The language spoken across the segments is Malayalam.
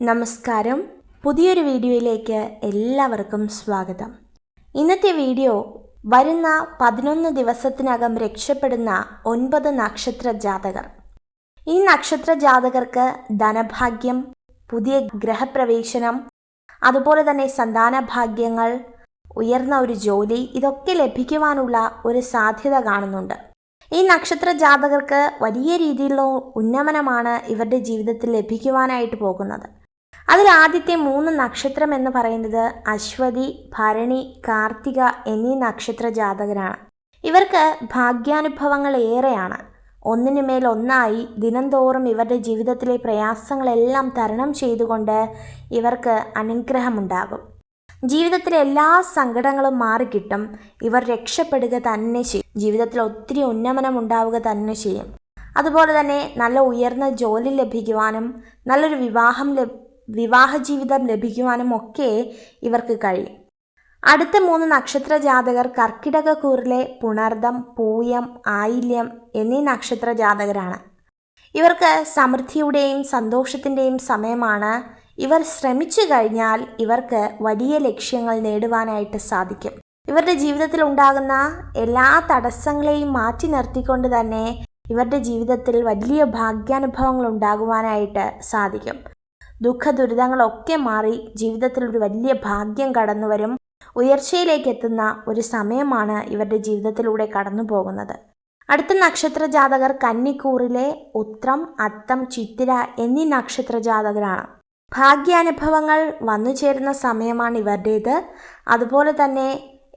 നമസ്കാരം. പുതിയൊരു വീഡിയോയിലേക്ക് എല്ലാവർക്കും സ്വാഗതം. ഇന്നത്തെ വീഡിയോ വരുന്ന പതിനൊന്ന് ദിവസത്തിനകം രക്ഷപ്പെടുന്ന ഒൻപത് നക്ഷത്ര ജാതകർ. ഈ നക്ഷത്ര ജാതകർക്ക് ധനഭാഗ്യം പുതിയ ഗ്രഹപ്രവേശനം അതുപോലെ തന്നെ സന്താന ഭാഗ്യങ്ങൾ ഉയർന്ന ഒരു ജോലി ഇതൊക്കെ ലഭിക്കുവാനുള്ള ഒരു സാധ്യത കാണുന്നുണ്ട്. ഈ നക്ഷത്ര ജാതകർക്ക് വലിയ രീതിയിലുള്ള ഉന്നമനമാണ് ഇവരുടെ ജീവിതത്തിൽ ലഭിക്കുവാനായിട്ട് പോകുന്നത്. അതിൽ ആദ്യത്തെ മൂന്ന് നക്ഷത്രം എന്ന് പറയുന്നത് അശ്വതി ഭരണി കാർത്തിക എന്നീ നക്ഷത്ര ജാതകരാണ് ഇവർക്ക് ഭാഗ്യാനുഭവങ്ങൾ ഏറെയാണ്. ഒന്നിനു മേൽ ഒന്നായി ദിനംതോറും ഇവരുടെ ജീവിതത്തിലെ പ്രയാസങ്ങളെല്ലാം തരണം ചെയ്തുകൊണ്ട് ഇവർക്ക് അനുഗ്രഹമുണ്ടാകും. ജീവിതത്തിലെ എല്ലാ സങ്കടങ്ങളും മാറിക്കിട്ടും. ഇവർ രക്ഷപ്പെടുക തന്നെ ചെയ്യും. ജീവിതത്തിൽ ഒത്തിരി ഉന്നമനം ഉണ്ടാവുക തന്നെ ചെയ്യും. അതുപോലെ തന്നെ നല്ല ഉയർന്ന ജോലി ലഭിക്കുവാനും നല്ലൊരു വിവാഹം വിവാഹ ജീവിതം ലഭിക്കുവാനും ഒക്കെ ഇവർക്ക് കഴിയും. അടുത്ത മൂന്ന് നക്ഷത്ര ജാതകർ കർക്കിടകക്കൂറിലെ പുണർദം പൂയം ആയില്യം എന്നീ നക്ഷത്ര ജാതകരാണ് ഇവർക്ക് സമൃദ്ധിയുടെയും സന്തോഷത്തിന്റെയും സമയമാണ്. ഇവർ ശ്രമിച്ചു കഴിഞ്ഞാൽ ഇവർക്ക് വലിയ ലക്ഷ്യങ്ങൾ നേടുവാനായിട്ട് സാധിക്കും. ഇവരുടെ ജീവിതത്തിൽ ഉണ്ടാകുന്ന എല്ലാ തടസ്സങ്ങളെയും മാറ്റി നിർത്തിക്കൊണ്ട് തന്നെ ഇവരുടെ ജീവിതത്തിൽ വലിയ ഭാഗ്യാനുഭവങ്ങൾ ഉണ്ടാകുവാനായിട്ട് സാധിക്കും. ദുഃഖ ദുരിതങ്ങളൊക്കെ മാറി ജീവിതത്തിൽ ഒരു വലിയ ഭാഗ്യം കടന്നു വരും ഉയർച്ചയിലേക്ക് എത്തുന്ന ഒരു സമയമാണ് ഇവരുടെ ജീവിതത്തിലൂടെ കടന്നു പോകുന്നത് അടുത്ത നക്ഷത്ര ജാതകർ കന്നിക്കൂറിലെ ഉത്രം അത്തം ചിത്തിര എന്നീ നക്ഷത്ര ജാതകരാണ് ഭാഗ്യാനുഭവങ്ങൾ വന്നു ചേരുന്ന സമയമാണ് ഇവരുടേത്. അതുപോലെ തന്നെ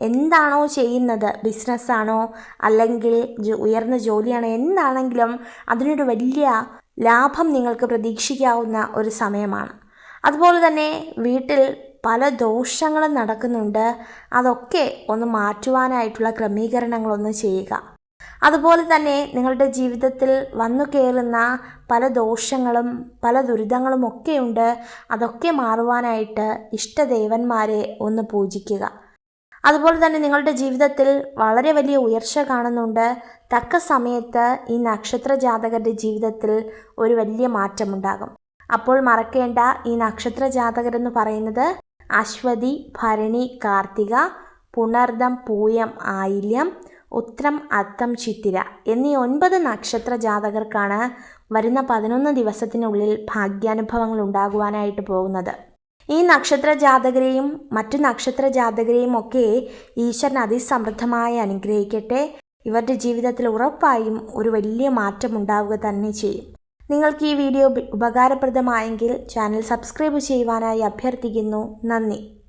എന്താണോ ചെയ്യുന്നത് ബിസിനസ്സാണോ അല്ലെങ്കിൽ ഉയർന്ന ജോലിയാണോ എന്താണെങ്കിലും അതിനൊരു വലിയ ലാഭം നിങ്ങൾക്ക് പ്രതീക്ഷിക്കാവുന്ന ഒരു സമയമാണ്. അതുപോലെ തന്നെ വീട്ടിൽ പല ദോഷങ്ങളും നടക്കുന്നുണ്ട്. അതൊക്കെ ഒന്ന് മാറ്റുവാനായിട്ടുള്ള ക്രമീകരണങ്ങളൊന്ന് ചെയ്യുക. അതുപോലെ തന്നെ നിങ്ങളുടെ ജീവിതത്തിൽ വന്നു കയറുന്ന പല ദോഷങ്ങളും പല ദുരിതങ്ങളും ഒക്കെയുണ്ട് അതൊക്കെ മാറുവാനായിട്ട് ഇഷ്ടദേവന്മാരെ ഒന്ന് പൂജിക്കുക. അതുപോലെ തന്നെ നിങ്ങളുടെ ജീവിതത്തിൽ വളരെ വലിയ ഉയർച്ച കാണുന്നുണ്ട്. തക്ക സമയത്ത് ഈ നക്ഷത്ര ജാതകരുടെ ജീവിതത്തിൽ ഒരു വലിയ മാറ്റമുണ്ടാകും. അപ്പോൾ മറക്കേണ്ട ഈ നക്ഷത്ര ജാതകരെന്ന് പറയുന്നത് അശ്വതി ഭരണി കാർത്തിക പുണർദം പൂയം ആയില്യം ഉത്രം അത്തം ചിത്തിര എന്നീ ഒൻപത് നക്ഷത്ര ജാതകർക്കാണ് വരുന്ന പതിനൊന്ന് ദിവസത്തിനുള്ളിൽ ഭാഗ്യാനുഭവങ്ങൾ ഉണ്ടാകുവാനായിട്ട് പോകുന്നത്. ഈ നക്ഷത്ര ജാതകരെയും മറ്റു നക്ഷത്ര ജാതകരെയും ഒക്കെ ഈശ്വരൻ അതിസമൃദ്ധമായി അനുഗ്രഹിക്കട്ടെ. ഇവരുടെ ജീവിതത്തിൽ ഉറപ്പായും ഒരു വലിയ മാറ്റം ഉണ്ടാവുക തന്നെ ചെയ്യും. നിങ്ങൾക്ക് ഈ വീഡിയോ ഉപകാരപ്രദമായെങ്കിൽ ചാനൽ സബ്സ്ക്രൈബ് ചെയ്യുവാനായി അഭ്യർത്ഥിക്കുന്നു. നന്ദി.